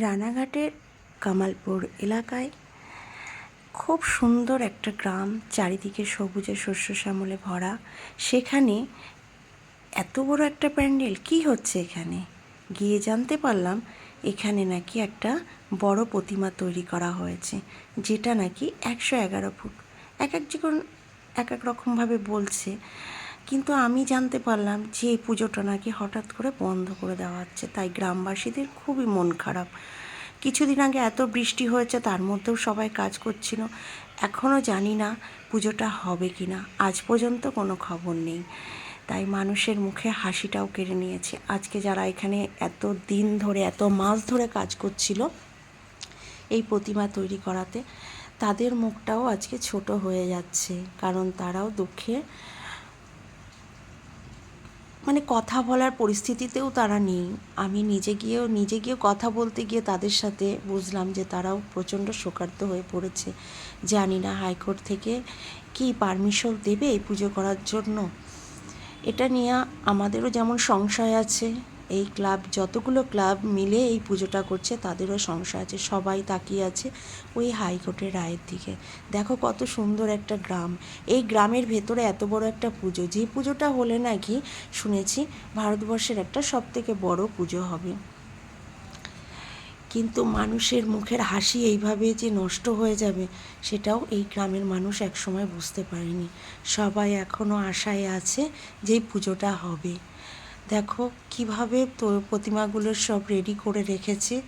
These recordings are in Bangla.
রানাঘাটের কামালপুর এলাকায় খুব সুন্দর একটা গ্রাম, চারিদিকে সবুজে শস্য শ্যামলে ভরা। সেখানে এত বড় একটা প্যান্ডেল, কি হচ্ছে এখানে? গিয়ে জানতে পারলাম এখানে নাকি একটা বড় প্রতিমা তৈরি করা হয়েছে, যেটা নাকি একশো এগারো ফুট। এক এক একজন এক এক রকমভাবে বলছে কিন্তু আমি জানতে পারলাম যে এই পুজোটা নাকি হঠাৎ করে বন্ধ করে দেওয়া হচ্ছে। তাই গ্রামবাসীদের খুবই মন খারাপ। কিছুদিন আগে এত বৃষ্টি হয়েছে, তার মধ্যেও সবাই কাজ করছিল। এখনও জানি না পুজোটা হবে কি না আজ পর্যন্ত কোনো খবর নেই। তাই মানুষের মুখে হাসিটাও কেড়ে নিয়েছে। আজকে যারা এখানে এত দিন ধরে, এত মাস ধরে কাজ করছিল এই প্রতিমা তৈরি করাতে, তাদের মুখটাও আজকে ছোট হয়ে যাচ্ছে। কারণ তারাও দুঃখে মানে কথা বলার পরিস্থিতিতেও তারা নেই। আমি নিজে গিয়েও নিজে গিয়েও কথা বলতে গিয়ে তাদের সাথে বুঝলাম যে তারাও প্রচণ্ড শোকার্ত হয়ে পড়েছে। জানি না হাইকোর্ট থেকে কি পারমিশন দেবে এই পুজো করার জন্য। এটা নিয়ে আমাদেরও যেমন সংশয় আছে এই ক্লাব, যতগুলো ক্লাব মিলে এই পুজোটা করছে, তাদেরও সংশয় আছে, সবাই তাকিয়ে আছে ওই হাইকোর্টের রায়ের দিকে। দেখো কত সুন্দর একটা গ্রাম। এই গ্রামের ভেতরে এত বড় একটা পুজো, যে পুজোটা হলে নাকি শুনেছি ভারতবর্ষের একটা সব থেকে বড় পুজো হবে। কিন্তু মানুষের মুখের হাসি এইভাবে যে নষ্ট হয়ে যাবে, সেটাও এই গ্রামের মানুষ একসময় বুঝতে পারেনি। সবাই এখনও আশায় আছে যে পুজোটা হবে। দেখো কীভাবে তো প্রতিমাগুলোর সব রেডি করে রেখেছে।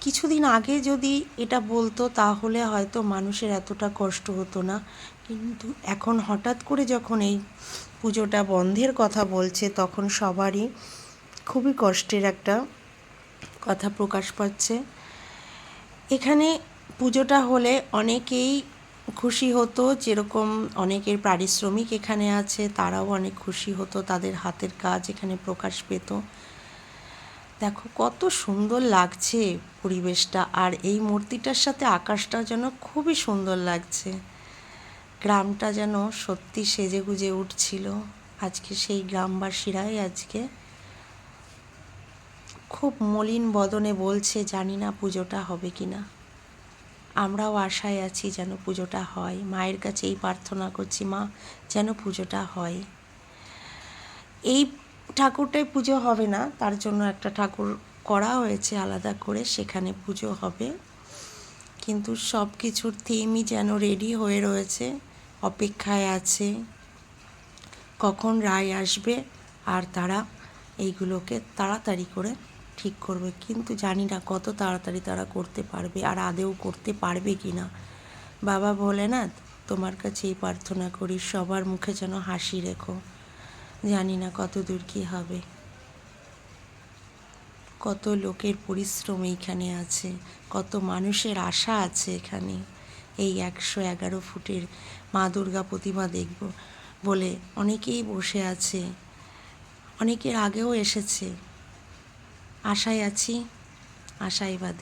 কিছুদিন আগে যদি এটা বলতো তাহলে হয়তো মানুষের এতটা কষ্ট হতো না। কিন্তু এখন হঠাৎ করে যখন এই পুজোটা বন্ধের কথা বলছে, তখন সবারই খুবই কষ্টের একটা কথা প্রকাশ পাচ্ছে। এখানে পুজোটা হলে অনেকেই খুশি হতো, যেরকম অনেকের পারিশ্রমিক এখানে আছে, তারাও অনেক খুশি হতো, তাদের হাতের কাজ এখানে প্রকাশ পেত। দেখো, কত সুন্দর লাগছে পরিবেশটা, আর এই মূর্তিটার সাথে আকাশটা যেন খুবই সুন্দর লাগছে। গ্রামটা যেন সত্যি সেজে গুজে উঠছিল। আজকে সেই গ্রামবাসীরাই আজকে খুব মলিন বদনে বলছে, জানি না পুজোটা হবে কি না আমরাও আশায় আছি যেন পুজোটা হয়। মায়ের কাছে এই প্রার্থনা করছি, মা, যেন পুজোটা হয়। এই ঠাকুরটাই পুজো হবে না, তার জন্য একটা ঠাকুর করা হয়েছে আলাদা করে, সেখানে পুজো হবে। কিন্তু সব কিছুর থিমই যেন রেডি হয়ে রয়েছে, অপেক্ষায় আছে, কখন রায় আসবে, আর তারা এইগুলোকে তাড়াতাড়ি করে ঠিক করবে, কিন্তু জানি না কত তাড়াতাড়ি তারা করতে পারবে আর আদেও করতে পারবে কি না। বাবা বলে ভোলেনাথ, তোমার কাছে এই প্রার্থনা করি, সবার মুখে যেন হাসি রেখো। জানি না কত দূর কী হবে। কত লোকের পরিশ্রম এইখানে আছে, কত মানুষের আশা আছে এখানে। এই একশো এগারো ফুটের মা দুর্গা প্রতিমা দেখব বলে অনেকেই বসে আছে, অনেকের আগেও এসেছে। আশায় আছি বাদে।